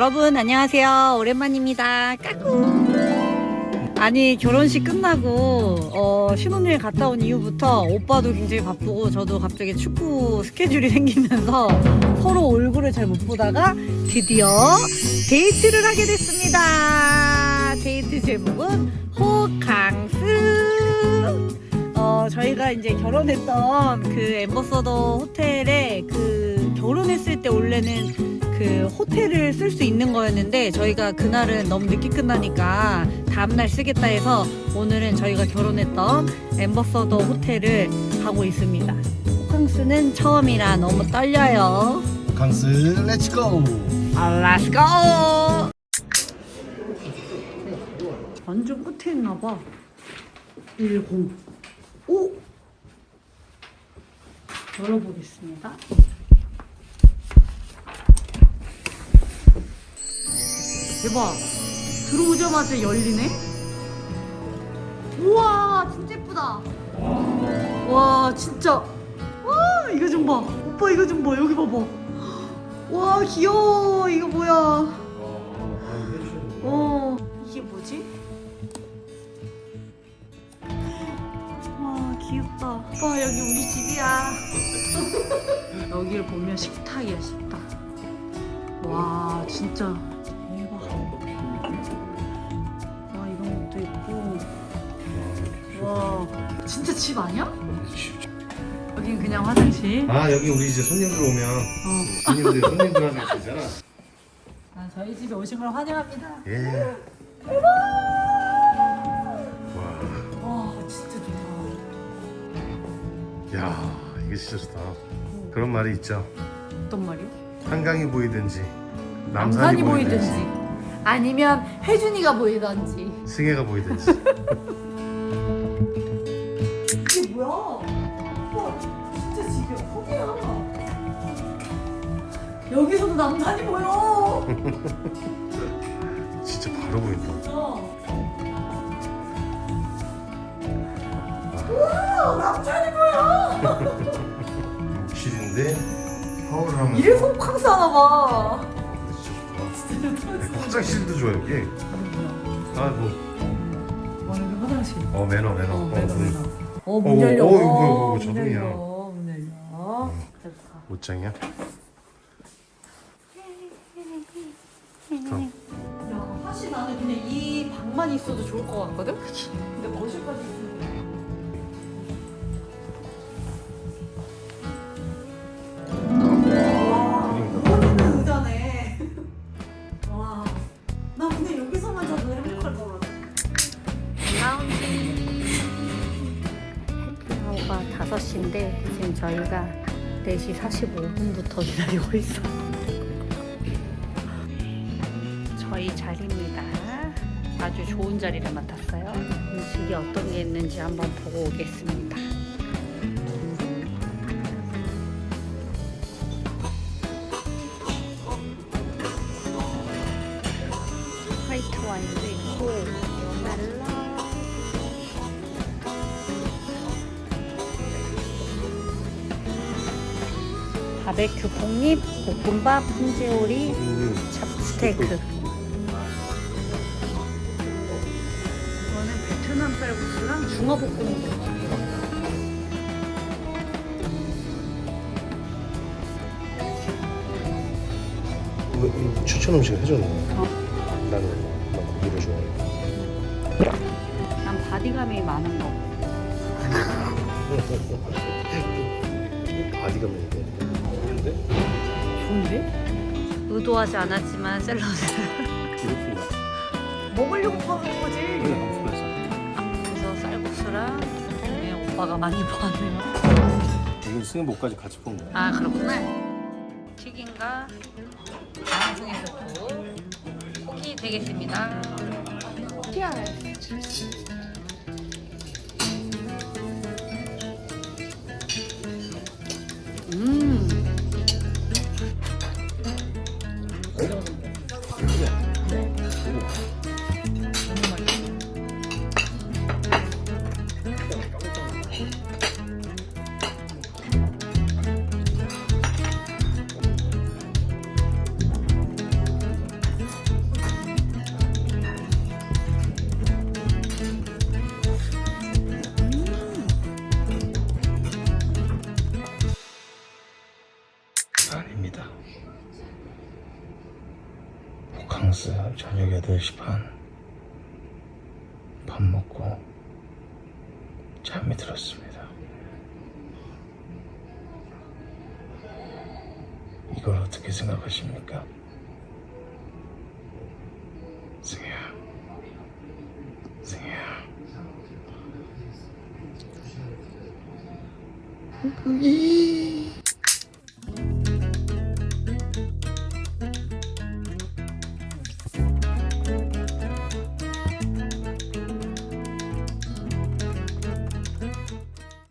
여러분 안녕하세요. 오랜만입니다. 까꿍. 아니 결혼식 끝나고 어, 신혼여행 갔다 온 이후부터 오빠도 굉장히 바쁘고 저도 갑자기 축구 스케줄이 생기면서 서로 얼굴을 잘 못 보다가 드디어 데이트를 하게 됐습니다. 데이트 제목은 호캉스. 어, 저희가 이제 결혼했던 그 엠버서더 호텔에 그 결혼했을 때 원래는 그 호텔을 쓸 수 있는 거였는데 저희가 그날은 너무 늦게 끝나니까 다음날 쓰겠다 해서 오늘은 저희가 결혼했던 엠버서더 호텔을 가고 있습니다. 호캉스는 처음이라 너무 떨려요. 강스 렛츠고 아, Let's go! 완전 끝에 있나봐. 10. 오! 열어보겠습니다. 대박! 들어오자마자 열리네? 우와! 진짜 예쁘다! 와, 진짜! 와, 이거 좀 봐! 오빠 이거 좀 봐! 여기 봐봐! 와, 귀여워! 이거 뭐야? 어, 이게 뭐지? 와, 귀엽다. 오빠, 여기 우리 집이야. 여기를 보면 식탁이야, 식탁. 와, 진짜. 진짜 집 아니야? 여긴 그냥 화장실. 아 여기 우리 이제 손님들 오면 어. 손님들 손님들 데잖아 아, 저희 집에 오신 걸 환영합니다. 예. 와, 와, 진짜 좋다. 야 이게 진짜 좋다. 그런 말이 있죠. 어떤 말이요? 한강이 보이든지 남산이 남산이, 보이든지 아니면 혜준이가 보이든지 승혜가 보이든지. 뭐야? 오빠 진짜 지금 컵이야 여기서도 남산이 보여 진짜 바로 보인다. 진짜 우와 남산이 보여 욕실인데 샤워를 하면 이래서 호캉스 하나 봐 진짜 좋다. 화장실도 좋아 여기. 아 뭐. 와 여기 화장실 어 매너 매너. 어, 어, 매너, 문. 매너. 어, 문 어, 열려. 어, 이거, 어, 이거 문 자동이야. 열려. 문 열려. 됐다. 옷장이야? 야, 사실 나는 그냥 이 방만 있어도 좋을 것 같거든? 근데 거실까지 있으면. 5시인데 지금 저희가 4시 45분부터 기다리고 있어. 저희 자리입니다. 아주 좋은 자리를 맡았어요. 음식이 어떤 게 있는지 한번 보고 오겠습니다. 화이트 와인도 있고, 멜라. 바베큐 콩잎, 볶음밥, 훈제오리, 음. 찹스테이크. 이거는 베트남 쌀국수랑 중화볶음밥. 이거, 이거 추천 음식 해줬네. 어. 나는 나 고기를 좋아해. 난 바디감이 많은 거. 바디가 있 근데 좋은데? 의도하지 않았지만 샐러드. 기름인가? 먹으려고 파는 거지. 방송에서. 그래서 쌀국수랑 네, 오빠가 많이 좋아하네요. 이건 승혜 목까지 같이 볶는 거야. 아 그렇구나. 튀김과 방송에서 도 고기 되겠습니다. 음. 저녁 8시 반. 밥 먹고 잠이 들었습니다. 이걸 어떻게 생각하십니까? 승희야. 승희야. 이